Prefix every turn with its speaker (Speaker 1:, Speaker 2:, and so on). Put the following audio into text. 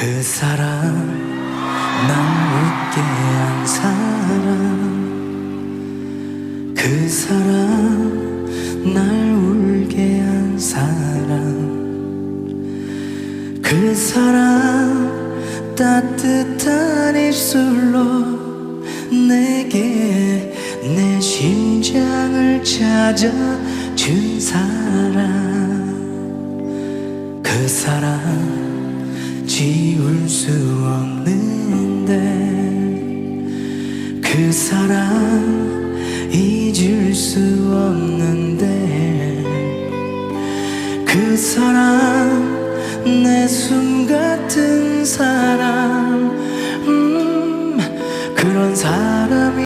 Speaker 1: 그 사람 날 웃게 한 사람. 그 사람 날 울게 한 사람. 그 사람 따뜻한 입술로 내게 내 심장을 찾아 준 사람. 그 사람 지 울수 없는데 그 사람 잊을 수 없는데 그 사람 내 숨 같은 사람 음, 그런 사람이